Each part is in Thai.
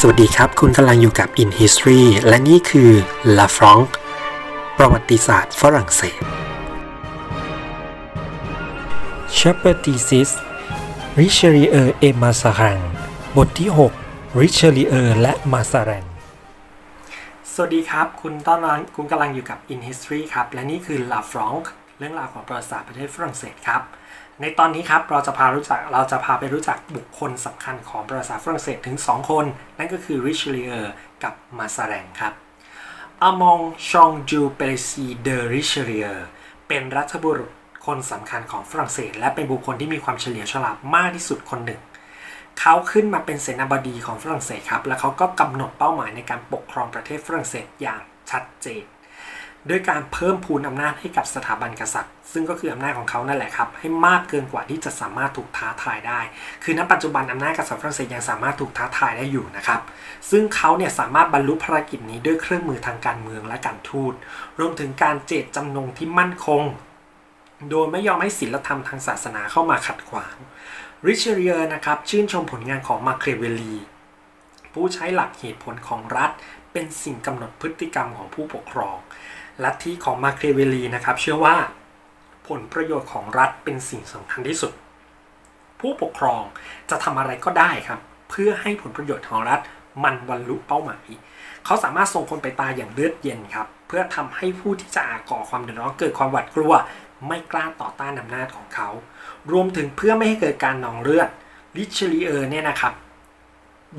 สวัสดีครับ คุณกำลังอยู่กับ In History และนี่คือ La Franque ประวัติศาสตร์ฝรั่งเศส c h a p e r t i s i s Richelieu et Mazarin บทที่6 Richelieu และ Mazarin สวัสดีครับ คุณต้อนรับคุณกำลังอยู่กับ In History ครับ และนี่คือ La Franque เรื่องราวของประวัติศาสตร์ประเทศฝรั่งเศสครับ ในตอนนี้ครับเราจะพารู้จักเราจะพาไปรู้จักบุคคลสำคัญของประวัติศาสตร์ฝรั่งเศสถึง 2 คน นั่นก็คือ Richelieu กับ Mazarin ครับ Armand Jean du Plessis de Richelieu เป็นรัฐบุรุษคนสำคัญของฝรั่งเศส และเป็นบุคคลที่มีความเฉลียวฉลาดมากที่สุดคนหนึ่ง เขาขึ้นมาเป็นเสนาบดีของฝรั่งเศสครับ และเขาก็กำหนดเป้าหมายในการปกครองประเทศฝรั่งเศสอย่างชัดเจน ด้วยการเพิ่มพูนอำนาจให้กับสถาบันกษัตริย์ ซึ่งก็คืออำนาจของเขานั่นแหละครับ ให้มากเกินกว่าที่จะสามารถถูกท้าทายได้ คือณปัจจุบันอำนาจกษัตริย์ฝรั่งเศสยังสามารถถูกท้าทายได้อยู่นะครับ ซึ่งเขาเนี่ยสามารถบรรลุภารกิจนี้ด้วยเครื่องมือทางการเมืองและการทูต รวมถึงการเจตจำนงที่มั่นคง โดยไม่ยอมให้ศีลธรรมทางศาสนาเข้ามาขัดขวาง ริชเรียนะครับชื่นชมผลงานของมาเครเวลีผู้ใช้หลักเหตุผลของรัฐเป็นสิ่งกำหนดพฤติกรรมของผู้ปกครอง ลัทธิของมาเครเวลีนะครับเชื่อว่าผลประโยชน์ของรัฐเป็นสิ่งสำคัญที่สุด ผู้ปกครองจะทำอะไรก็ได้ครับ เพื่อให้ผลประโยชน์ของรัฐมันบรรลุเป้าหมาย เขาสามารถส่งคนไปตายอย่างเลือดเย็นครับ เพื่อทำให้ผู้ที่จะอาก่อความเดือดร้อนเกิดความหวาดกลัว ไม่กล้าต่อต้านอำนาจของเขา รวมถึงเพื่อไม่ให้เกิดการนองเลือดริชลีเออร์เนี่ยนะครับ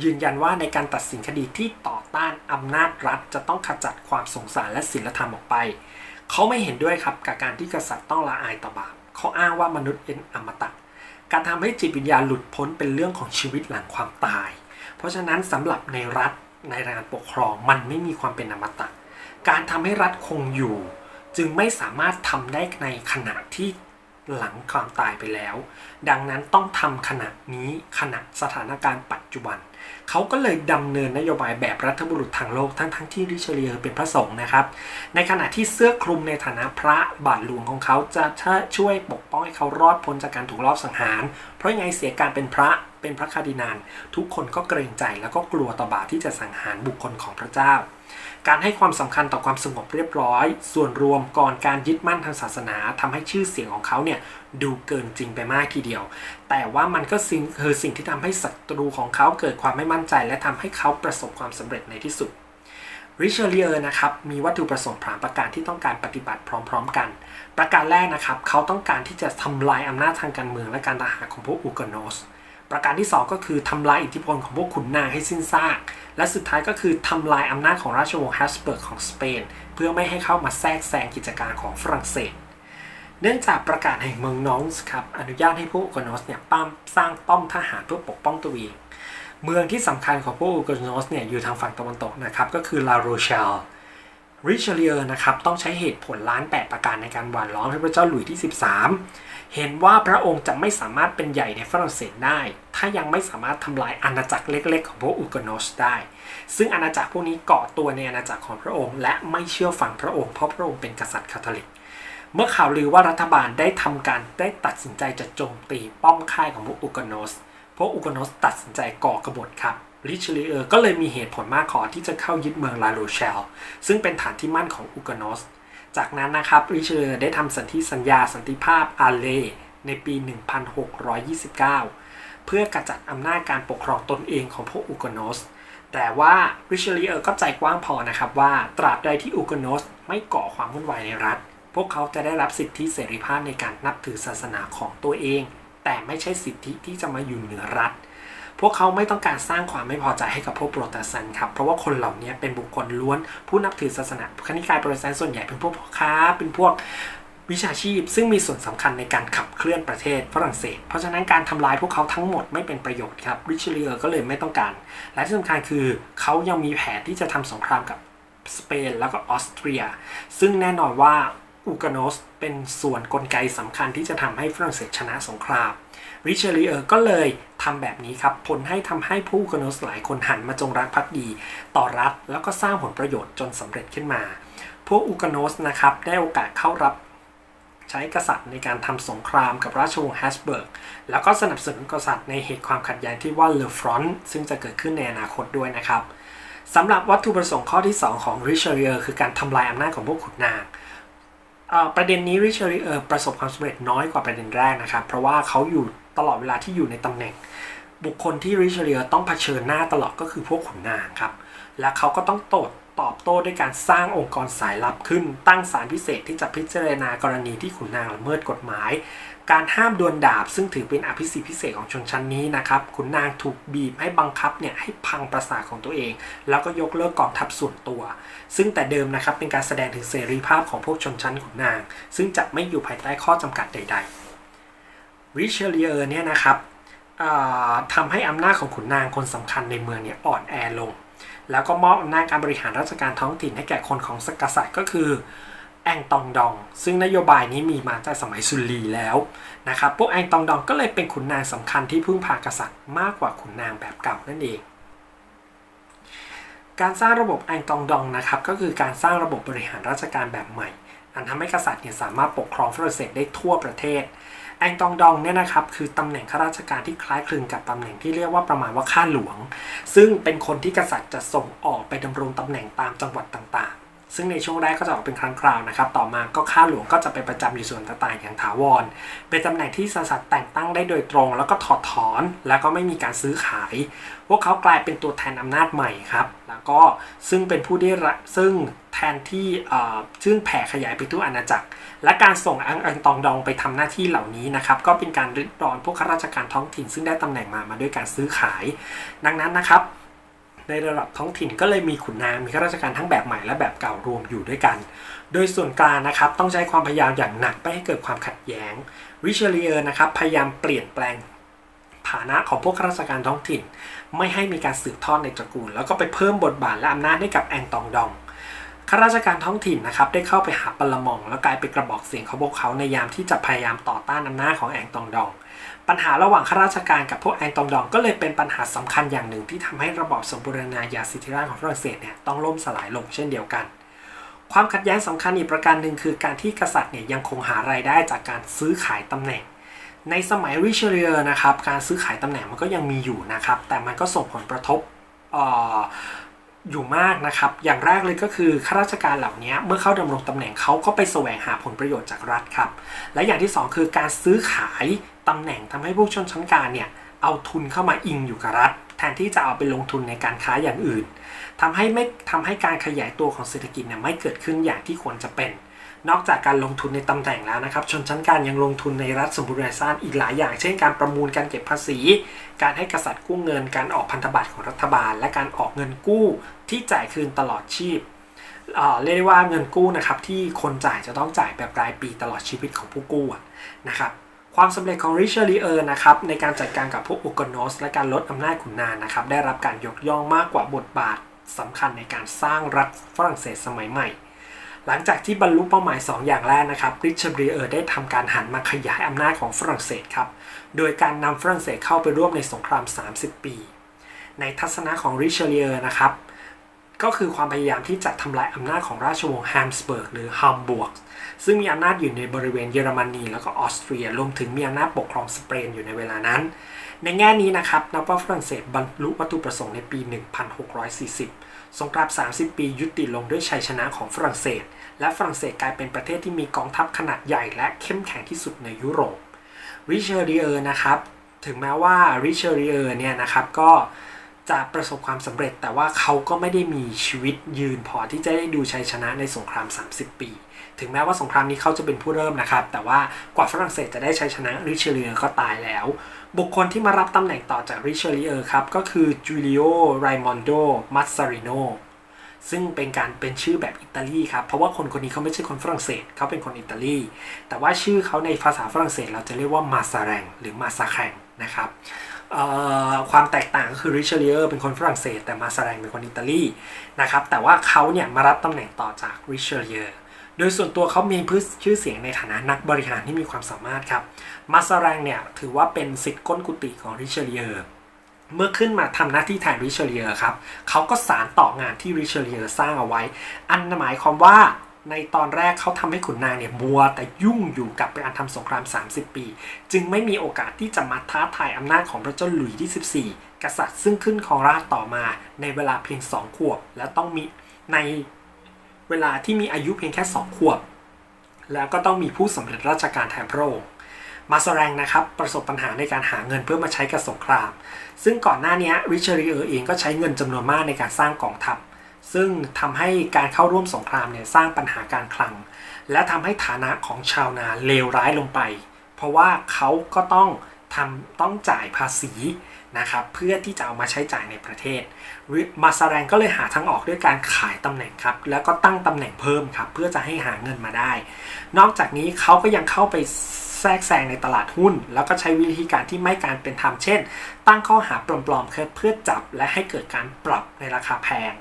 ยืนยันว่าในการตัดสินคดีที่ต่อต้านอำนาจรัฐ จะต้องขจัดความสงสารและศีลธรรมออกไป เขาไม่เห็นด้วยครับกับการที่กษัตริย์ต้องละอายต่อบาปเขาอ้างว่ามนุษย์เป็นอมตะ การทำให้จิตวิญญาณหลุดพ้นเป็นเรื่องของชีวิตหลังความตาย เพราะฉะนั้นสำหรับในรัฐในการปกครองมันไม่มีความเป็นอมตะ การทำให้รัฐคงอยู่ จึงไม่สามารถทำได้ในขณะที่หลังความตายไปแล้ว ดังนั้นต้องทำขณะนี้ขณะสถานการณ์ปัจจุบัน เขาก็เลยดำเนินนโยบายแบบรัฐบุรุษทางโลกทั้งทั้งที่ริชเลียเป็นพระสงฆ์นะครับ ในขณะที่เสื้อคลุมในฐานะพระบาทหลวงของเขาจะช่วยปกป้องให้เขารอดพ้นจากการถูกลอบสังหาร เพราะยังไงเสียการเป็นพระเป็นพระคาดินานทุกคนก็เกรงใจแล้วก็กลัวต่อบาปที่จะสังหารบุคคลของพระเจ้า การให้ความสำคัญต่อความสงบเรียบร้อย ส่วนรวมก่อนการยึดมั่นทางศาสนาทำให้ชื่อเสียงของเขาเนี่ยดูเกินจริงไปมากทีเดียว แต่ว่ามันก็สิ่งคือสิ่งที่ทำให้ศัตรูของเขาเกิดความไม่มั่นใจ และทำให้เขาประสบความสำเร็จในที่สุดริชเลียร์นะครับมีวัตถุประสงค์ผามประการที่ต้องการปฏิบัติพร้อม ๆ กัน ประการแรกนะครับ เขาต้องการที่จะทำลายอำนาจทางการเมืองและการทหารของพวกอูกโนส ประการที่ 2 ก็คือทำลายอิทธิพลของพวกขุนนางให้สิ้นซาก และสุดท้ายก็คือทำลายอำนาจของราชวงศ์ฮัสเบิร์กของสเปน เพื่อไม่ให้เข้ามาแทรกแซงกิจการของฝรั่งเศส เนื่องจากประกาศแห่งเมืองนองส์ครับอนุญาตให้พวกอูกโนสเนี่ยปั้มสร้างป้อมทหารเพื่อปกป้องตัวเองเมืองที่สำคัญของพวกอูกโนสเนี่ยอยู่ทางฝั่งตะวันตกนะครับก็คือลาโรเชล ริชเลียร์นะครับต้องใช้เหตุผลล้านแปดประการในการหว่านล้อมพระเจ้าหลุยที่ 13 เห็นว่าพระองค์จะไม่สามารถเป็นใหญ่ในฝรั่งเศสได้ ถ้ายังไม่สามารถทำลายอาณาจักรเล็กๆ ของพวกอูกโนสได้ ซึ่งอาณาจักรพวกนี้เกาะตัวในอาณาจักรของพระองค์ และไม่เชื่อฟังพระองค์เพราะพระองค์เป็นกษัตริย์คาทอลิก เมื่อข่าวลือว่ารัฐบาลได้ทำการได้ตัดสินใจจะโจมตีป้อมค่ายของพวกอูกโนสพวกอูกโนสตัดสินใจก่อกบฏครับ ริชลีเออร์ก็เลยมีเหตุผลมากขอที่จะเข้ายึดเมืองลาโรเชลซึ่งเป็นฐานที่มั่นของอูกโนสจากนั้นนะครับริชลีเออร์ได้ทำสันธิสัญญาสันติภาพอาเลในปี 1629 เพื่อกระจัดอำนาจการปกครองตนเองของพวกอูกโนสแต่ว่าริชลีเออร์ก็ใจกว้างพอนะครับว่าตราบใดที่อูกโนสไม่ก่อความวุ่นวายในรัฐ พวกเขาจะได้รับสิทธิเสรีภาพในการนับถือศาสนาของตัวเอง แต่ไม่ใช่สิทธิที่จะมาอยู่เหนือรัฐ พวกเขาไม่ต้องการสร้างความไม่พอใจให้กับพวกโปรเตสแตนต์ครับ เพราะว่าคนเหล่านี้เป็นบุคคลล้วนผู้นับถือศาสนาคณิกายโปรเตสแตนต์ส่วนใหญ่เป็นพวกพ่อค้าเป็นพวกวิชาชีพ ซึ่งมีส่วนสำคัญในการขับเคลื่อนประเทศฝรั่งเศส เพราะฉะนั้นการทำลายพวกเขาทั้งหมดไม่เป็นประโยชน์ครับริชเลียก็เลยไม่ต้องการ และที่สำคัญคือเขายังมีแผนที่จะทำสงครามกับสเปนแล้วก็ออสเตรีย ซึ่งแน่นอนว่าอูกโนสเป็นส่วนนกลไกสำคัญที่จะทำให้ฝรั่งเศสชนะสงคราม ริชลีเออร์ก็เลยทำแบบนี้ครับผลให้ทำให้ผู้กโนสหลายคนหันมาจงรักภักดี ต่อรัฐแล้วก็สร้างผลประโยชน์จนสำเร็จขึ้นมา พวกอูกโนสนะครับได้โอกาสเข้ารับใช้กษัตริย์ในการทำสงครามกับราชวงศ์แฮสเบิร์ก แล้วก็สนับสนุนกษัตริย์ในเหตุความขัดแย้งที่ว่าเลอฟรอนต์ซึ่งจะเกิดขึ้นในอนาคตด้วยนะครับ สำหรับวัตถุประสงค์ข้อที่ 2 ของริชาร์เออร์คือการทำลายอำนาจของพวกขุนนางเอ่อประเด็นนี้ริชาร์เออร์ประสบความสำเร็จน้อยกว่าประเด็นแรกนะครับ เพราะว่าเขาอยู่ ตลอดเวลาที่อยู่ในตำแหน่ง บุคคลที่ริชาร์เอต้องเผชิญหน้าตลอดก็คือพวกขุนนางครับ และเขาก็ต้องโตดตอบโต้ด้วยการสร้างองค์กรสายลับขึ้น ตั้งศาลพิเศษที่จะพิจารณากรณีที่ขุนนางละเมิดกฎหมาย การห้ามดวลดาบ ซึ่งถือเป็นอภิสิทธิพิเศษของชนชั้นนี้นะครับขุนนางถูกบีบให้บังคับเนี่ยให้พังประสาทของตัวเอง แล้วก็ยกเลิกกองทัพส่วนตัว ซึ่งแต่เดิมนะครับเป็นการแสดงถึงเสรีภาพของพวกชนชั้นขุนนาง ซึ่งจะไม่อยู่ภายใต้ข้อจำกัดใด ๆ ริเชลียร์เนี่ยนะครับทำให้อำนาจของขุนนางคนสำคัญในเมืองเนี่ยอ่อนแอลง แล้วก็มอบอำนาจการบริหารราชการท้องถิ่นให้แก่คนของสกษัตริย์ก็คือแองตองดอง ซึ่งนโยบายนี้มีมาตั้งแต่สมัยซุนลีแล้วนะครับพวกแองตองดองก็เลยเป็นขุนนางสำคัญที่พึ่งพากษัตริย์มากกว่าขุนนางแบบเก่านั่นเอง การสร้างระบบไองตองดองนะครับก็คือการสร้างระบบบริหารราชการแบบใหม่ อันทำให้กษัตริย์เนี่ยสามารถปกครองฝรั่งเศสได้ทั่วประเทศแองตองดองเนี่ยนะครับคือตำแหน่งข้าราชการที่คล้ายคลึงกับตำแหน่งที่เรียกว่าประมาณว่าข้าหลวง ซึ่งเป็นคนที่กษัตริย์จะส่งออกไปดำรงตำแหน่งตามจังหวัดต่างๆ ซึ่งในช่วงแรกก็จะออกเป็นครั้งคราวนะครับ ต่อมาก็ข้าหลวงก็จะไปประจำอยู่ส่วนต่างๆอย่างถาวร เป็นตำแหน่งที่กษัตริย์แต่งตั้งได้โดยตรง แล้วก็ถอดถอน แล้วก็ไม่มีการซื้อขาย พวกเขากลายเป็นตัวแทนอำนาจใหม่ครับ แล้วก็ซึ่งเป็นผู้ได้รับซึ่งแทนที่เอ่อซึ่งแผ่ขยายไปทั่วอาณาจักร และการส่งอังอังตองดองไปทำหน้าที่เหล่านี้นะครับก็เป็นการริดรอนพวกข้าราชการท้องถิ่น ซึ่งได้ตำแหน่งมามาด้วยการซื้อขาย ดังนั้นนะครับ ในระดับท้องถิ่นก็เลยมีขุนนางมีข้าราชการทั้งแบบใหม่และแบบเก่ารวมอยู่ด้วยกัน โดยส่วนกลางนะครับต้องใช้ความพยายามอย่างหนักไม่ให้เกิดความขัดแย้งริเชลีเออนะครับพยายามเปลี่ยนแปลงฐานะของพวกข้าราชการท้องถิ่น ไม่ให้มีการสืบทอดในตระกูล แล้วก็ไปเพิ่มบทบาทและอำนาจให้กับแองตองดองข้าราชการท้องถิ่นนะครับได้เข้าไปหาปลมอง แล้วกลายเป็นกระบอกเสียงของพวกเขาในยามที่จะพยายามต่อต้านอำนาจของแองตองดอง ปัญหาระหว่างข้าราชการกับพวกแองตองดอง ก็เลยเป็นปัญหาสำคัญอย่างหนึ่งที่ทำให้ระบอบสมบูรณาญาสิทธิราชย์ของฝรั่งเศสเนี่ยต้องล่มสลายลงเช่นเดียวกัน ความขัดแย้งสำคัญอีกประการหนึ่งคือการที่กษัตริย์เนี่ยยังคงหารายได้จากการซื้อขายตำแหน่ง ในสมัยริชเลียนะครับการซื้อขายตำแหน่งมันก็ยังมีอยู่นะครับแต่มันก็ส่งผลกระทบ อยู่มากนะครับ อย่างแรกเลยก็คือข้าราชการเหล่านี้เมื่อเข้าดำรงตำแหน่งเขาก็ไปแสวงหาผลประโยชน์จากรัฐครับ และอย่างที่สองคือการซื้อขายตำแหน่งทำให้พวกชนชั้นกลางเนี่ยเอาทุนเข้ามาอิงอยู่กับรัฐ แทนที่จะเอาไปลงทุนในการค้าอย่างอื่นทำให้ไม่ทำให้การขยายตัวของเศรษฐกิจเนี่ยไม่เกิดขึ้นอย่างที่ควรจะเป็น นอกจากการลงทุนในตำแหน่งแล้วนะครับ ชนชั้นกางยังลงทุนในรัฐสมบูรณาญาติอีกหลายอย่าง เช่นการประมูลการเก็บภาษี การให้กษัตริย์กู้เงิน การออกพันธบัตรของรัฐบาล และการออกเงินกู้ที่จ่ายคืนตลอดชีพเเรียกได้ว่าเงินกู้นะครับที่คนจ่ายจะต้องจ่ายแบบรายปีตลอดชีวิตของผู้กู้นะครับความสำเร็จของริชาร์ลีเออร์นะครับในการจัดการกับพวกอุกโนสและการลดอำนาจขุนนางนะครับได้รับการยกย่องมากกว่าบทบาทสำคัญในการสร้างรัฐฝรั่งเศสสมัยใหม่ หลังจากที่บรรลุเป้าหมาย 2 อย่างแรกนะครับริชารีเออร์ได้ทำการหันมาขยายอำนาจของฝรั่งเศสครับ โดยการนำฝรั่งเศสเข้าไปร่วมในสงคราม 30 ปี ในทัศนะของริชารีเออร์นะครับ ก็คือความพยายามที่จะทำลายอำนาจของราชวงศ์แฮมสเบิร์กหรือฮัมบวร์กซึ่งมีอำนาจอยู่ในบริเวณเยอรมนีแล้วก็ออสเตรียรวมถึงมีอำนาจปกครองสเปนอยู่ในเวลานั้น ในแง่นี้นะครับนับว่าฝรั่งเศสบรรลุวัตถุประสงค์ในปี 1640 สงคราม 30 ปียุติลงด้วยชัยชนะของฝรั่งเศส และฝรั่งเศสกลายเป็นประเทศที่มีกองทัพขนาดใหญ่และเข้มแข็งที่สุดในยุโรปริเชอรีเออร์นะครับถึงแม้ว่าริเชอรีเออร์เนี่ยนะครับก็จะประสบความสำเร็จแต่ว่าเขาก็ไม่ได้มีชีวิตยืนพอที่จะได้ดูชัยชนะในสงคราม 30 ปี ถึงแม้ว่าสงครามนี้เขาจะเป็นผู้เริ่มนะครับ แต่ว่ากว่าฝรั่งเศสจะได้ชัยชนะริเชอรีเออร์ก็ตายแล้ว บุคคลที่มารับตำแหน่งต่อจากริเชอรีเออร์ครับ ก็คือจูเลียไรมอนโดมัสซาริโน ซึ่งเป็นการเป็นชื่อแบบอิตาลีครับ เพราะว่าคนคนนี้เขาไม่ใช่คนฝรั่งเศสเขาเป็นคนอิตาลี แต่ว่าชื่อเขาในภาษาฝรั่งเศส เราจะเรียกว่ามาซาแรงหรือมาซาแคงนะครับความแตกต่างก็คือริชาร์ลีเออร์เป็นคนฝรั่งเศส แต่มาซาแรงเป็นคนอิตาลีนะครับ แต่ว่าเขาเนี่ยมารับตำแหน่งต่อจากริชาร์ลีเออร์โดยส่วนตัวเขามีพื้นชื่อเสียงในฐานะนักบริหารที่มีความสามารถครับ มาซาแรงเนี่ยถือว่าเป็นสิทธิ์ก้นกุฏิของริชาร์ลีเออร์ เมื่อขึ้นมาทำหน้าที่แทนริชาร์ลีเออร์ครับเขาก็สารต่องานที่ริชาร์ลีเออร์สร้างเอาไว้ อันหมายความว่าในตอนแรกเขาทำให้ขุนนางเนี่ยบัวแต่ยุ่งอยู่กับการทำสงคราม 30 ปี จึงไม่มีโอกาสที่จะมาท้าทายอำนาจของพระเจ้าหลุยส์ที่ 14 กษัตริย์ซึ่งขึ้นครองราชต่อมาในเวลาเพียง 2 ขวบ และต้องมีในเวลาที่มีอายุเพียงแค่ 2 ขวบ แล้วก็ต้องมีผู้สำเร็จราชการแทนพระองค์ มาสแรงนะครับประสบปัญหาในการหาเงินเพื่อมาใช้กับสงคราม ซึ่งก่อนหน้านี้ริชารีเออร์เองก็ใช้เงินจำนวนมากในการสร้างกองทัพ ซึ่งทำให้การเข้าร่วมสงครามเนี่ยสร้างปัญหาการคลัง และทำให้ฐานะของชาวนาเลวร้ายลงไป เพราะว่าเขาก็ต้องทำต้องจ่ายภาษีนะครับเพื่อที่จะเอามาใช้จ่ายในประเทศ มาซาแรงก็เลยหาทางออกด้วยการขายตำแหน่งครับ แล้วก็ตั้งตำแหน่งเพิ่มครับ เพื่อจะให้หาเงินมาได้ นอกจากนี้เขาก็ยังเข้าไป แทรกแซงในตลาดหุ้น แล้วก็ใช้วิธีการที่ไม่การเป็นธรรมเช่น ตั้งข้อหาปลอมๆเพื่อจับและให้เกิดการปรับในราคาแพง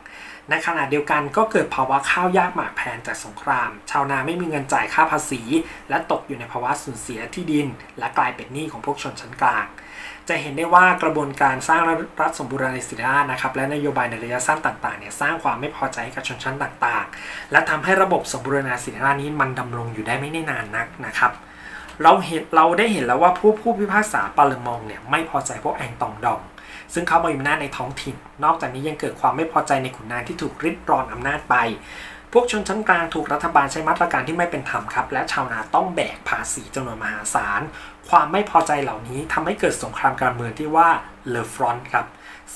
ในขณะเดียวกันก็เกิดภาวะข้าวยากหมากแพงจากสงคราม ชาวนาไม่มีเงินจ่ายค่าภาษี และตกอยู่ในภาวะสูญเสียที่ดิน และกลายเป็นหนี้ของพวกชนชั้นกลางจะเห็นได้ว่ากระบวนการสร้างรัฐสมบูรณาสิทธิรานะครับและนโยบายในระยะสั้นต่างๆเนี่ยสร้างความไม่พอใจให้กับชนชั้นต่างๆ และทำให้ระบบสมบูรณาสิทธิรานี้มันดำรงอยู่ได้ไม่ได้นานนักนะครับ เราเห็นเราได้เห็นแล้วว่าผู้ผู้พิพากษาปาเลมองเนี่ยไม่พอใจพวกแองตองดอง ซึ่งเขามาอยู่หน้าในท้องถิ่น นอกจากนี้ยังเกิดความไม่พอใจในขุนนางที่ถูกริดรอนอำนาจไป พวกชนชั้นกลางถูกรัฐบาลใช้มาตรการที่ไม่เป็นธรรมครับ และชาวนาต้องแบกภาษีจำนวนมหาศาล ความไม่พอใจเหล่านี้ทำให้เกิดสงครามการเมืองที่ว่าเลอฟรอนต์ครับ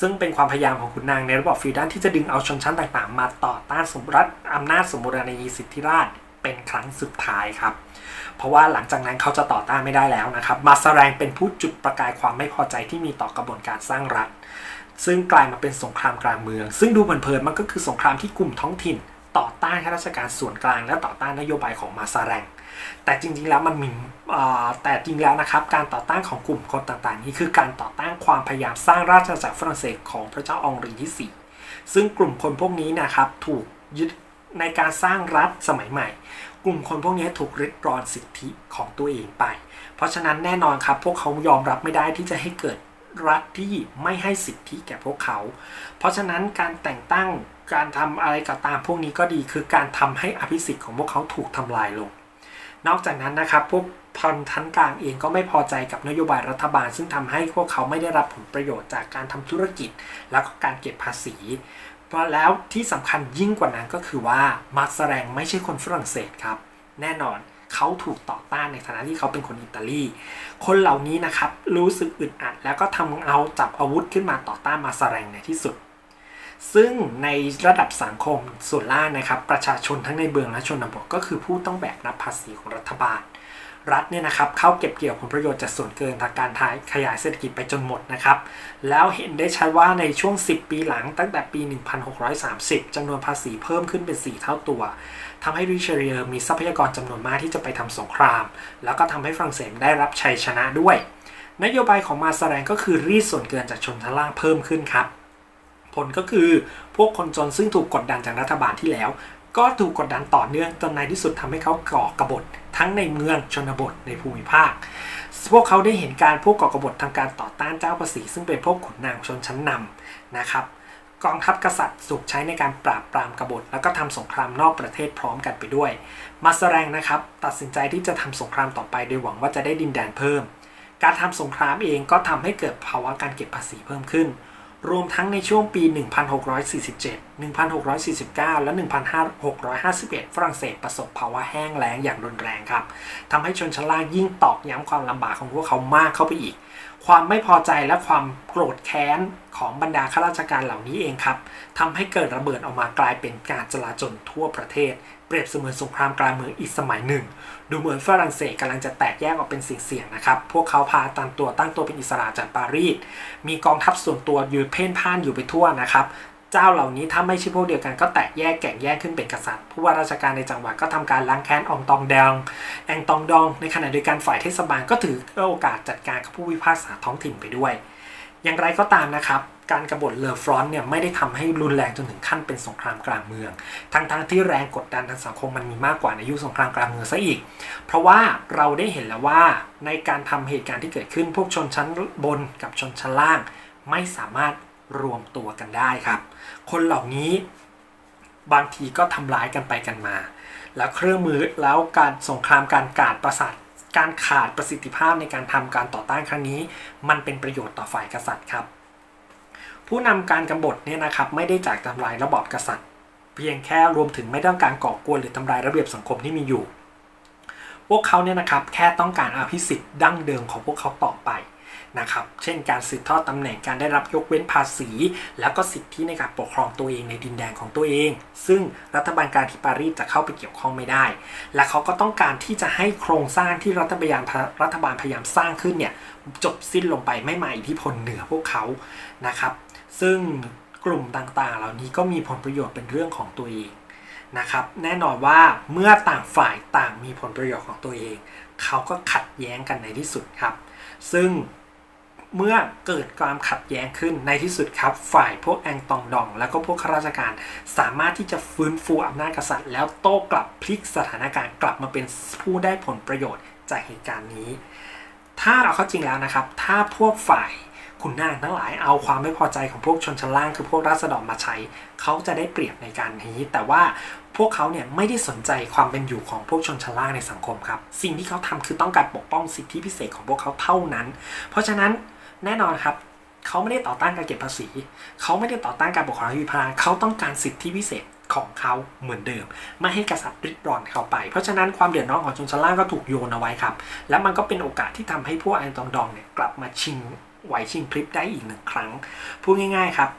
ซึ่งเป็นความพยายามของขุนนางในระบอบฟรีดันที่จะดึงเอาชนชั้นต่างๆ มาต่อต้านสมรัฐอำนาจสมบูรณาญาสิทธิราช เป็นครั้งสุดท้ายครับ เพราะว่าหลังจากนั้นเขาจะต่อต้านไม่ได้แล้วนะครับ มาสแรงเป็นผู้จุดประกายความไม่พอใจที่มีต่อกระบวนการสร้างรัฐ ซึ่งกลายมาเป็นสงครามกลางเมือง ซึ่งดูเพลินๆมันก็คือสงครามที่กลุ่มท้องถิ่น ต่อต้านข้าราชการส่วนกลางและต่อต้านนโยบายของมาซาแรงแต่จริงๆแล้วมันมีแต่จริงแล้วนะครับการต่อต้านของกลุ่มคนต่างๆ นี้คือการต่อต้านความพยายามสร้างราชอาณาจักรฝรั่งเศสของพระเจ้าองรีที่ 4 ซึ่งกลุ่มคนพวกนี้นะครับถูกยึด ในการสร้างรัฐสมัยใหม่ กลุ่มคนพวกนี้ถูกริดรอนสิทธิของตัวเองไป เพราะฉะนั้นแน่นอนครับ พวกเขายอมรับไม่ได้ที่จะให้เกิดรัฐที่ไม่ให้สิทธิแก่พวกเขา เพราะฉะนั้นการแต่งตั้งการทำอะไรก็ตามพวกนี้ก็ดีคือการทำให้อภิสิทธิ์ของพวกเขาถูกทำลายลง นอกจากนั้นนะครับพวกพันทันกลางเองก็ไม่พอใจกับนโยบายรัฐบาล ซึ่งทำให้พวกเขาไม่ได้รับผลประโยชน์จากการทำธุรกิจ แล้วก็การเก็บภาษี แล้วที่สำคัญยิ่งกว่านั้นก็คือว่ามาร์สแรงไม่ใช่คนฝรั่งเศสครับ แน่นอนเขาถูกต่อต้านในฐานะที่เขาเป็นคนอิตาลี คนเหล่านี้นะครับรู้สึกอึดอัด แล้วก็ทำเอาจับอาวุธขึ้นมาต่อต้านมาสแรงในที่สุด ซึ่งในระดับสังคมส่วนล่างนะครับ ประชาชนทั้งในเมืองและชนบทก็คือผู้ต้องแบกรับภาษีของรัฐบาล รัฐเนี่ยนะครับเข้าเก็บเกี่ยวผลประโยชน์จากส่วนเกินทางการทายขยายเศรษฐกิจไปจนหมดนะครับ แล้วเห็นได้ชัดว่าในช่วง 10 ปีหลังตั้งแต่ปี 1630จำนวนภาษีเพิ่มขึ้นเป็น 4 เท่าตัวทำให้ริชารีเออร์มีทรัพยากรจำนวนมากที่จะไปทำสงคราม แล้วก็ทำให้ฝรั่งเศสได้รับชัยชนะด้วย นโยบายของมาซาแรงก็คือรีดส่วนเกินจากชนชั้นล่างเพิ่มขึ้นครับผลก็คือพวกคนจนซึ่งถูกกดดันจากรัฐบาลที่แล้ว ก็ถูกกดดันต่อเนื่องจนในที่สุดทำให้เขาก่อกระบฏทั้งในเมืองชนบทในภูมิภาค พวกเขาได้เห็นการพวกก่อกบฏทางการต่อต้านเจ้าภาษี ซึ่งเป็นพวกขุนนางชนชั้นนำนะครับ กองทัพกษัตริย์ถูกใช้ในการปราบปรามกบฏ แล้วก็ทำสงครามนอกประเทศพร้อมกันไปด้วย มาสแรงนะครับ ตัดสินใจที่จะทำสงครามต่อไปโดยหวังว่าจะได้ดินแดนเพิ่ม การทำสงครามเองก็ทำให้เกิดภาวะการเก็บภาษีเพิ่มขึ้น รวมทั้งในช่วงปี 1647 1649 และ1651 ฝรั่งเศสประสบภาวะแห้งแล้งอย่างรุนแรงครับทำให้ชนชั้นล่างยิ่งตอกย้ำความลำบากของพวกเขามากเข้าไปอีก ความไม่พอใจและความโกรธแค้นของบรรดาข้าราชการเหล่านี้เองครับทำให้เกิดระเบิดออกมากลายเป็นการจลาจลทั่วประเทศ เปรียบเสมือนสงครามกลางเมืองอีกสมัยหนึ่ง ดูเหมือนฝรั่งเศสกำลังจะแตกแยกออกเป็นเสี่ยงๆนะครับ พวกเขาพาตันตัวตั้งตัวเป็นอิสระจากปารีสมีกองทัพส่วนตัวอยู่เพ่นพ่านอยู่ไปทั่วนะครับ เจ้าเหล่านี้ถ้าไม่ใช่พวกเดียวกันก็แตกแยกแก่งแยกขึ้นเป็นกษัตริย์ ผู้ว่าราชการในจังหวัดก็ทำการล้างแค้นองตองแดงแองตองดอง ในขณะเดียวกันฝ่ายเทศบาลก็ถือโอกาสจัดการกับผู้พิพากษาท้องถิ่นไปด้วย อย่างไรก็ตามนะครับการกรบฏเลอฟรอนเนี่ยไม่ได้ทำให้รุนแรงจนถึงขั้นเป็นสงครามกลางเมือง ทั้งๆทที่แรงกดดันทางสังคมมันมีมากกว่าในยุคสงครามกลางเมืองซะอีก เพราะว่าเราได้เห็นแล้วว่าในการทำเหตุการณ์ที่เกิดขึ้นพวกชนชั้นบนกับชนชั้นล่าง ไม่สามารถ รวมตัวกันได้ครับ คนเหล่านี้บางทีก็ทำร้ายกันไปกันมา แล้วเครื่องมือแล้วการสงครามการกาดประสาทการขาดประสิทธิภาพในการทำการต่อต้านครั้งนี้ มันเป็นประโยชน์ต่อฝ่ายกษัตริย์ครับ ผู้นำการกบฏเนี่ยนะครับไม่ได้จากทำลายระบอบกษัตริย์ เพียงแค่รวมถึงไม่ต้องการก่อกวนหรือทำลายระเบียบสังคมที่มีอยู่ พวกเขาเนี่ยนะครับแค่ต้องการอภิสิทธิ์ดั้งเดิมของพวกเขาต่อไป นะครับ เช่นการสืบทอดตำแหน่งการได้รับยกเว้นภาษี แล้วก็สิทธิในการปกครองตัวเองในดินแดนของตัวเอง ซึ่งรัฐบาลการที่ปารีสจะเข้าไปเกี่ยวข้องไม่ได้ และเขาก็ต้องการที่จะให้โครงสร้างที่รัฐบาลรัฐบาลพยายามสร้างขึ้นเนี่ยจบสิ้นลงไปไม่มาอิทธิพลเหนือพวกเขานะครับ ซึ่งกลุ่มต่างๆ เหล่านี้ก็มีผลประโยชน์เป็นเรื่องของตัวเองนะครับ แน่นอนว่าเมื่อต่างฝ่ายต่างมีผลประโยชน์ของตัวเอง เขาก็ขัดแย้งกันในที่สุดครับ ซึ่ง เมื่อเกิดความขัดแย้งขึ้นในที่สุดครับ ฝ่ายพวกแองตองดอง แล้วก็พวกข้าราชการ สามารถที่จะฟื้นฟูอำนาจกษัตริย์ แล้วโต้กลับพลิกสถานการณ์กลับมาเป็นผู้ได้ผลประโยชน์จากเหตุการณ์นี้ ถ้าเราเข้าจริงแล้วนะครับ ถ้าพวกฝ่ายขุนนางทั้งหลายเอาความไม่พอใจของพวกชนชั้นล่างคือพวกราษฎรมาใช้ เขาจะได้เปรียบในการนี้ แต่ว่าพวกเขาเนี่ยไม่ได้สนใจความเป็นอยู่ของพวกชนชั้นล่างในสังคมครับ สิ่งที่เขาทำคือต้องการปกป้องสิทธิพิเศษของพวกเขาเท่านั้น เพราะฉะนั้น แน่นอนครับเขาไม่ได้ต่อต้านการเก็บภาษี เขาไม่ได้ต่อต้านการปกครองวิพาเขาต้องการสิทธิพิเศษของเขาเหมือนเดิม ไม่ให้กษัตริย์ริดรอนเขาไป เพราะฉะนั้นความเดือดร้อนของชนชั้นล่างก็ถูกโยนเอาไว้ครับ และมันก็เป็นโอกาสที่ทำให้พวกไอตองดองเนี่ยกลับมาชิงไหวชิงพริบได้อีกหนึ่งครั้ง พูดง่ายๆครับ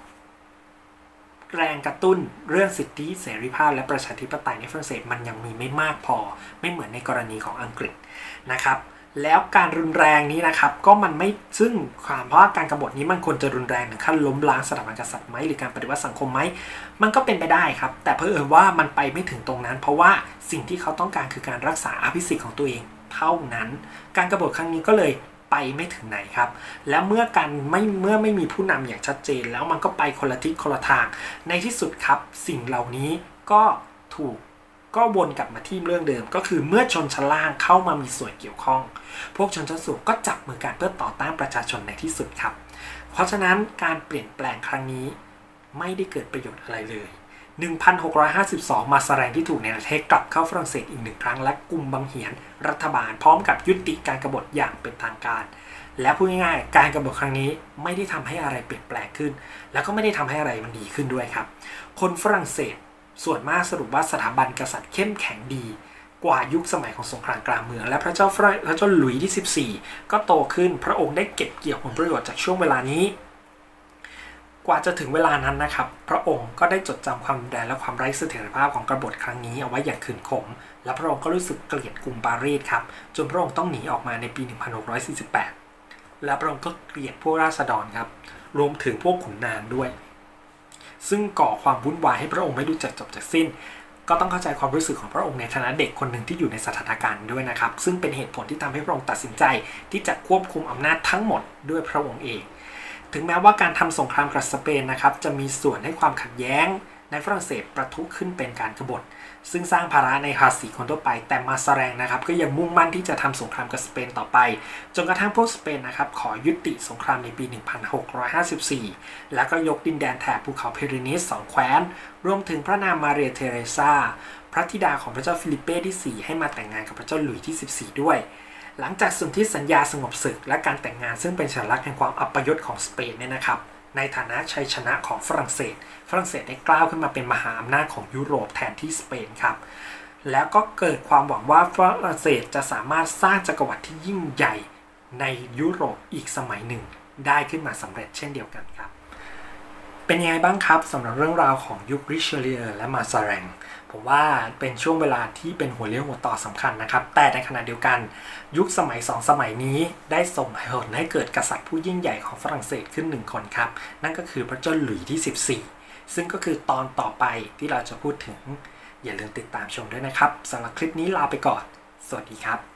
แรงกระตุ้นเรื่องสิทธิเสรีภาพและประชาธิปไตยในฝรั่งเศสมันยังมีไม่มากพอ ไม่เหมือนในกรณีของอังกฤษนะครับ แล้วการรุนแรงนี้นะครับก็มันไม่ซึ่งความเพราะการกบฏนี้มันควรจะรุนแรงถึงขั้นล้มล้างสถาบันกษัตริย์ไหมหรือการปฏิวัติสังคมไหมมันก็เป็นไปได้ครับ แต่เพื่อว่ามันไปไม่ถึงตรงนั้น เพราะว่าสิ่งที่เขาต้องการคือการรักษาอภิสิทธิ์ของตัวเองเท่านั้น การกบฏครั้งนี้ก็เลยไปไม่ถึงไหนครับ และเมื่อการไม่เมื่อไม่มีผู้นำอย่างชัดเจน แล้วมันก็ไปคนละทิศคนละทาง ในที่สุดครับ สิ่งเหล่านี้ก็ถูก ก็วนกลับมาที่เรื่องเดิม ก็คือเมื่อชนชั้นล่างเข้ามามีส่วนเกี่ยวข้อง พวกชนชั้นสูงก็จับมือกันเพื่อต่อต้านประชาชนในที่สุดครับ เพราะฉะนั้นการเปลี่ยนแปลงครั้งนี้ไม่ได้เกิดประโยชน์อะไรเลย 1652 มาสแรงที่ถูกในประเทศกลับเข้าฝรั่งเศสอีกหนึ่งครั้ง และกลุ่มบังเหียนรัฐบาลพร้อมกับยุติการกบฏอย่างเป็นทางการ และพูดง่ายๆ การกบฏครั้งนี้ไม่ได้ทำให้อะไรเปลี่ยนแปลงขึ้น แล้วก็ไม่ได้ทำให้อะไรมันดีขึ้นด้วยครับ คนฝรั่งเศส ส่วนมากสรุปว่าสถาบันกษัตริย์เข้มแข็งดีกว่ายุคสมัยของสงครามกลางเมือง และพระเจ้าฝรั่งพระเจ้าหลุยส์ที่ 14 ก็โตขึ้นพระองค์ได้เก็บเกี่ยวผลประโยชน์จากช่วงเวลานี้ กว่าจะถึงเวลานั้นนะครับ พระองค์ก็ได้จดจำความรุนแรงและความไร้เสถียรภาพของกบฏครั้งนี้เอาไว้อย่างขืนขม และพระองค์ก็รู้สึกเกลียดกรุงปารีสครับจนพระองค์ต้องหนีออกมาในปี 1648 และพระองค์ก็เกลียดพวกราษฎรครับรวมถึงพวกขุนนางด้วย ซึ่งก่อความวุ่นวายให้พระองค์ไม่รู้จักจบจากสิ้น ก็ต้องเข้าใจความรู้สึกของพระองค์ในฐานะเด็กคนหนึ่งที่อยู่ในสถานการณ์ด้วยนะครับ ซึ่งเป็นเหตุผลที่ทำให้พระองค์ตัดสินใจ ที่จะควบคุมอำนาจทั้งหมดด้วยพระองค์เอง ถึงแม้ว่าการทำสงครามกับสเปนนะครับจะมีส่วนให้ความขัดแย้ง ในฝรั่งเศสประทุขึ้นเป็นการกบฏ ซึ่งสร้างภาระในภาษีคนทั่วไป แต่มาสแรงนะครับก็ยังมุ่งมั่นที่จะทำสงครามกับสเปนต่อไป จนกระทั่งพวกสเปนนะครับขอยุติสงครามในปี 1654 แล้วก็ยกดินแดนแถบภูเขาเพรินีสสองแคว้น รวมถึงพระนามมาเรียเทเรซาพระธิดาของพระเจ้าฟิลิปเป้ที่ 4 ให้มาแต่งงานกับพระเจ้าหลุยส์ที่ 14 ด้วยหลังจากสนธิสัญญาสงบศึกและการแต่งงานซึ่งเป็นสัญลักษณ์แห่งความอัปยศของสเปนเนี่ยนะครับ ในฐานะชัยชนะของฝรั่งเศส ฝรั่งเศสได้กล้าวขึ้นมาเป็นมหาอำนาจของยุโรปแทนที่สเปนครับ แล้วก็เกิดความหวังว่าฝรั่งเศสจะสามารถสร้างจักรวรรดิที่ยิ่งใหญ่ในยุโรปอีกสมัยหนึ่ง ได้ขึ้นมาสำเร็จเช่นเดียวกันครับ เป็นยังไงบ้างครับสำหรับเรื่องราวของยุคริชเลียและมาซาแรงผมว่าเป็นช่วงเวลาที่เป็นหัวเลี้ยวหัวต่อสำคัญนะครับ แต่ในขณะเดียวกันยุคสมัยสองสมัยนี้ได้ส่งผลให้เกิดกษัตริย์ผู้ยิ่งใหญ่ของฝรั่งเศสขึ้นหนึ่งคนครับ นั่นก็คือพระเจ้าหลุยส์ที่ 14 ซึ่งก็คือตอนต่อไปที่เราจะพูดถึง อย่าลืมติดตามชมด้วยนะครับสำหรับคลิปนี้ลาไปก่อน สวัสดีครับ